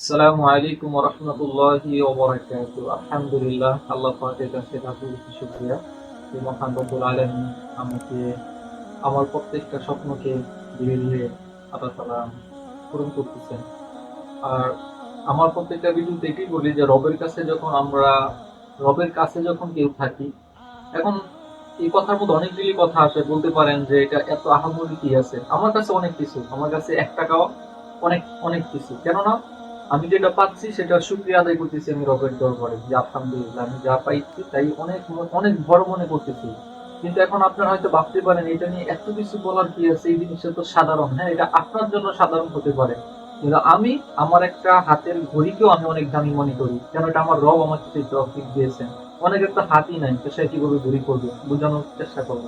আসসালামু আলাইকুম রহমতুল্লাহি আলহামদুলিল্লাহ, আল্লাহ পাকের কাছে মহান রব্বুল আমাকে, আমার প্রত্যেকটা স্বপ্নকে ধীরে ধীরে আল্লাহ পূরণ করতেছেন। আর আমার প্রত্যেকটা ভিডিওতে এটাই বলি যে, রবের কাছে যখন আমরা, রবের কাছে যখন কেউ থাকি, এখন এই কথার মধ্যে অনেকগুলি কথা আছে বলতে পারেন যে, এটা এত আহামরি কি আছে? আমার কাছে অনেক কিছু, আমার কাছে এক টাকাও অনেক অনেক কিছু। কেননা আমি যেটা পাচ্ছি সেটা শুক্রিয়া আদায় করতেছি আমি রবের দরবারে যে আলহামদুলিল্লাহ, আমি যা পাইছি তাই অনেক অনেক বড় মনে করতেছি। কিন্তু এখন আপনারা হয়তো ভাবতে পারেন, এটা নিয়ে এত কিছু বলার কি আছে? এই জিনিসটা তো সাধারণ। হ্যাঁ এটা আপনার জন্য সাধারণ হতে পারে। কিন্তু আমি, আমার একটা হাতের ঘড়িকেও আমি অনেক দামি মনে করি। কেন এটা আমার রব আমার সেই তৌফিক দিয়েছেন। অনেক একটা হাতই নাই, তো সে কীভাবে ঘড়ি করবে? বোঝানোর চেষ্টা করব।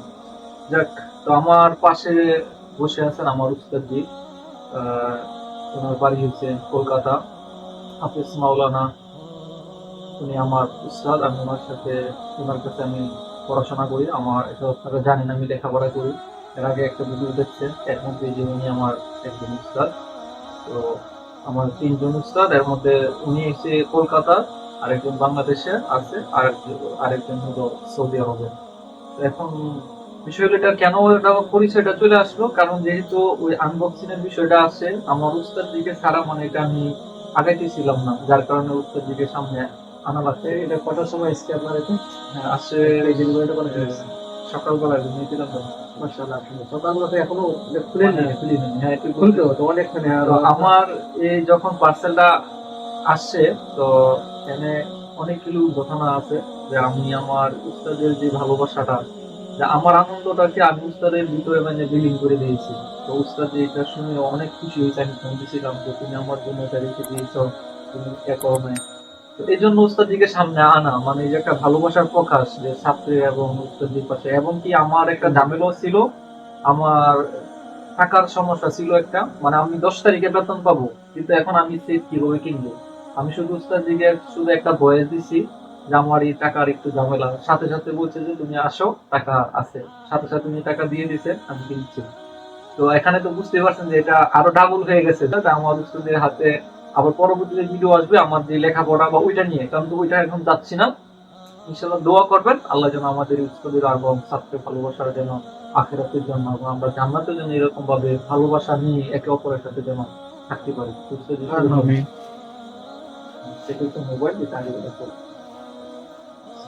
যাক, তো আমার পাশে বসে আছেন আমার উস্তাদজি আহ ওনার বাড়ি হচ্ছে কলকাতা। হাফিজ মাওলানা, উনি আমার উস্তাদ, আমি ওনার সাথে, ওনার কাছে আমি পড়াশোনা করি। আমার এটা আপনারা জানেন, আমি লেখাপড়া করি। এর আগে একটা ভিডিও দেখছেন, এর মধ্যে যে উনি আমার একজন উস্তাদ। তো আমার তিনজন উস্তাদ, এর মধ্যে উনি এসে কলকাতা, আরেকজন বাংলাদেশে আছে আর আরেকজন হলো সৌদি আরবে। এখন বিষয়টা কেন এটা পরিচয়টা চলে আসলো? কারণ যেহেতু ওই আনবক্সিং এর বিষয়টা আছে আমার উস্তাদ দিকে ছাড়া মানে এটা আমি আগাইতেছিলাম না। যার কারণে উস্তাদ দিকে সামনে আনা লাগছে। এটা কটার সময় এসছে আপনার এতে? হ্যাঁ, আসছে এই জিনিসগুলো করে সকালবেলা নিয়েছিলাম খুলে হ্যাঁ। হ্যাঁ আমার এই যখন পার্সেলটা আসছে তো এখানে অনেকগুলো ঘটনা আছে যে আমি আমার উস্তাদের যে ভালোবাসাটা যে আমার আনন্দটাকে আমি উস্তাদের ভিতরে মানে বিলীন করে দিয়েছি। তো উস্তাদ এটা শুনে অনেক খুশি হয়েছে, আমি ফোন দিয়েছিলাম যে, তুমি আমার জন্য এটা রেখে দিয়েছ, তুমি একরমে তো এই জন্য উস্তাদিকে সামনে আনা মানে এই একটা ভালোবাসার প্রকাশ যে ছাত্রী এবং উস্তাদির পাশে। এবং কি আমার একটা ঝামেলাও ছিল, আমার টাকার সমস্যা ছিল একটা মানে আমি দশ তারিখে বেতন পাবো, কিন্তু এখন আমি সেট কীভাবে কিনবো? আমি শুধু উস্তাদ দিকে শুধু একটা ভয়েস দিছি এই টাকার একটু ঝামেলা। সাথে সাথে বলছে যে তুমি আসো টাকা আছে। সাথে সাথে উনি টাকা দিয়ে দিছে আমি কিনছি তো এখানে তো বুঝতে পারছেন যে এটা আরও ডাবল হয়ে গেছে। আমার উস্তাদের হাতে আবার পরবর্তীতে ভিডিও আসবে আমার যে লেখাপড়া বা ওইটা নিয়ে। কারণ তো ওইটা এখন যাচ্ছি না। ইনশাল্লাহ দোয়া করবেন। আল্লাহ যেন আমাদের উস্তাদের এবং ছাত্রের ভালোবাসার যেন আখেরাতের জন্য এবং আমরা জান্নাতের জন্য এরকম ভাবে ভালোবাসা নিয়ে একে অপরের সাথে যেন থাকতে পারি। সুস্থ মোবাইল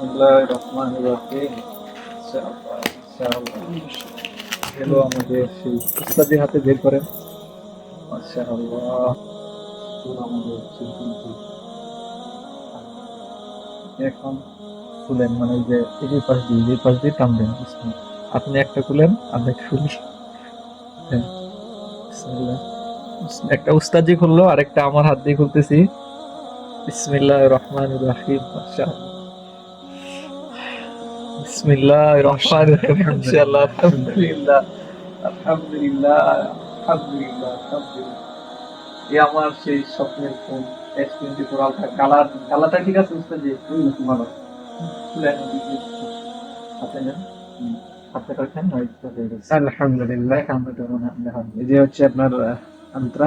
এখন খুলেন মানে যে এই পাশ দিয়ে, এই পাশ দিয়ে বিসমিল্লাহ। আপনি একটা খুলেন, আমি একটা খুলি। হ্যাঁ। একটা উস্তাদি খুললো আর একটা আমার হাত দিয়ে খুলতেছি। বিসমিল্লাহ রহমান রাহিম, মাশাআল্লাহ। বিসমিল্লাহ রহমান রহিম। মাশাআল্লাহ আলহামদুলিল্লাহ আলহামদুলিল্লাহ আলহামদুলিল্লাহ আলহামদুলিল্লাহ। এই আমার সেই স্বপ্নের phone S twenty four ultra colour কালারটা ঠিক আছে উস্তাদি খুব ভালো। হাতে নেন। হাতে রাখেন আলহামদুলিল্লাহ। এই যে হচ্ছে আপনার আন্ত্রা।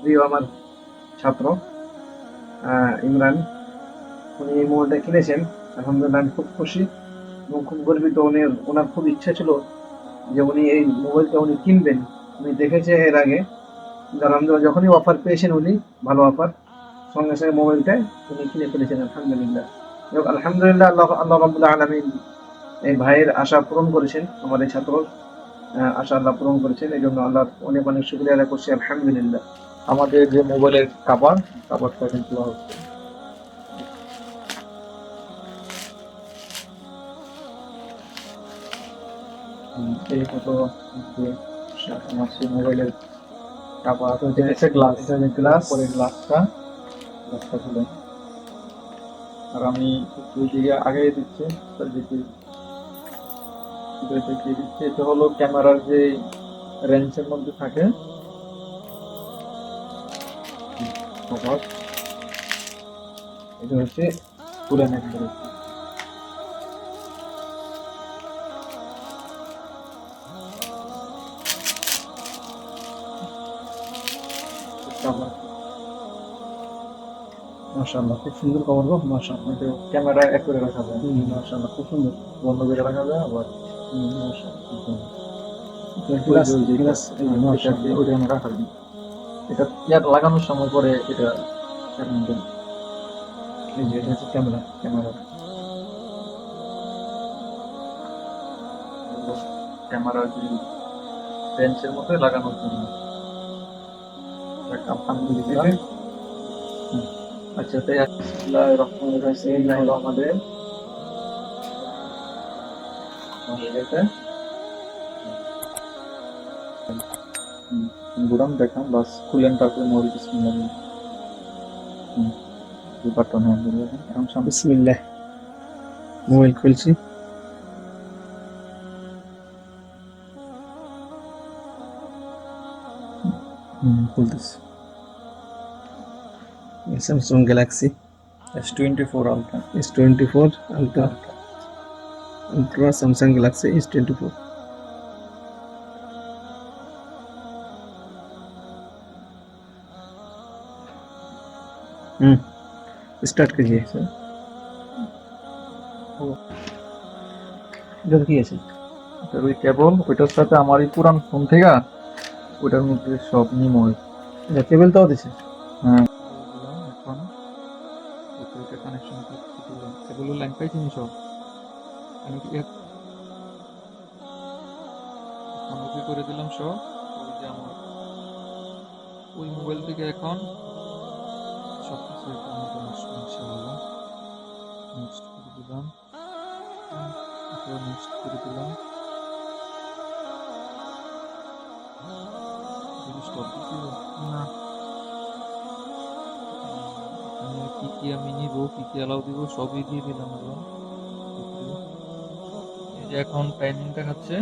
প্রিয় আমার ছাত্র আহ, ইমরান উনি এই মোবাইলটা কিনেছেন। আলহামদুলিল্লাহ আমি খুব খুশি এবং খুব গর্বিত। উনি ওনার খুব ইচ্ছা ছিল যে উনি এই মোবাইলটা উনি কিনবেন। উনি দেখেছে এর আগে আলহামদুলিল্লাহ যখনই অফার পেয়েছেন উনি ভালো অফার সঙ্গে সঙ্গে মোবাইলটা উনি কিনে ফেলেছেন আলহামদুলিল্লাহ। আলহামদুলিল্লাহ আল্লাহ আল্লাহ রাবুল্লাহ আলমিন এই ভাইয়ের আশা পূরণ করেছেন আমার এই ছাত্র। আহ, আশা আল্লাহ পূরণ করেছেন এই জন্য আল্লাহ অনেক অনেক শুক্রিয়া আদায় করছি আলহামদুলিল্লাহ। আমাদের যে মোবাইলের কাভার কাভারটা কিন্তু এই মোবাইলের আবার তো এটা হচ্ছে গ্লাস এটা হচ্ছে গ্লাস পরে গ্লাসটা গ্লাসটা খুলে। আর আমি দুই দিকে আগে দিচ্ছি তার দিকে দেখিয়ে দিচ্ছি। এটা হলো ক্যামেরার যে রেঞ্জের মধ্যে থাকে। এটা হচ্ছে তুলে নেন করে মাশাআল্লাহ খুব সুন্দর কভার গো মাশাআল্লাহ। ক্যামেরা এক করে রাখা যায়। মাশাআল্লাহ খুব সুন্দর। বন্ধ করে রাখা যায় আবার। মাশাআল্লাহ এটা মাশাআল্লাহ। এটা ইয়ার লাগানোর সময় পরে এটা এই যে এটা হচ্ছে ক্যামেরা ক্যামেরা। ক্যামেরা বেঞ্চের লাগানোর জন্য? আচ্ছা গুড়াম দেখাম বাস খুলেন তারপরে মরি বিসমিল্লাহ হ্যাঁ এখন বিসমিল্লাহ। মোবাইল খুলছি। হুম খুলতেছি Samsung Galaxy S twenty four Ultra S twenty four Ultra Ultra Samsung Galaxy S twenty four हम्म स्टार्ट कीजिए এটা কি আছে এটার ওই কেবল ওইটার সাথে আমার এই পুরান ফোন থেকে ওইটার মধ্যে সব নিময় এটা কেবল তাও দিছে? হ্যাঁ। এখন ওইটা কানেকশন করতে দিলাম কেবল লাইন পাইছি নি সব? আমি কি এক সামগ্রী করে দিলাম সব। ওই যে আমার ওই মোবাইল থেকে এখন সব কিছু মধ্যে আসবে ইনশাআল্লাহ। নেক্সট করে দিলাম। নেক্সট করে দিলাম। না। কি কি আমি নিব, কি কি অ্যালাউ দিব, সবই দিয়ে দিলাম এই যে এখন টাইমিং দেখাচ্ছে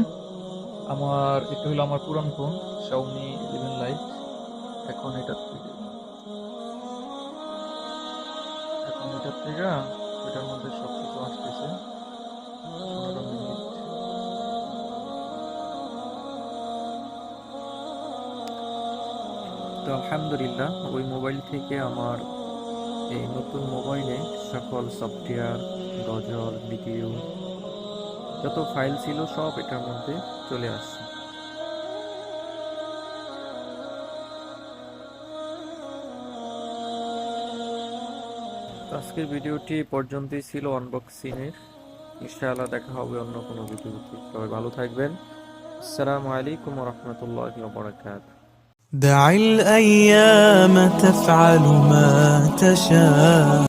আমার, এটা হলো আমার পুরান ফোন Xiaomi 11 Lite এখন এটা থেকে, এখন এটার থেকে এটার মধ্যে সব কিছু আসতেছে। তো আলহামদুলিল্লাহ, ওই মোবাইল থেকে আমার এই নতুন মোবাইলে সকল সফটওয়্যার, গজল, ভিডিও, যত ফাইল ছিল সব এটার মধ্যে চলে আসছে। আজকের ভিডিওটি পর্যন্তই ছিল আনবক্সিংয়ের ইনশাআল্লাহ দেখা হবে অন্য কোনো ভিডিওতে। সবাই ভালো থাকবেন। আসসালামু আলাইকুম রহমতুল্লাহ বারাকাতুহু। دع الأيام تفعل ما تشاء.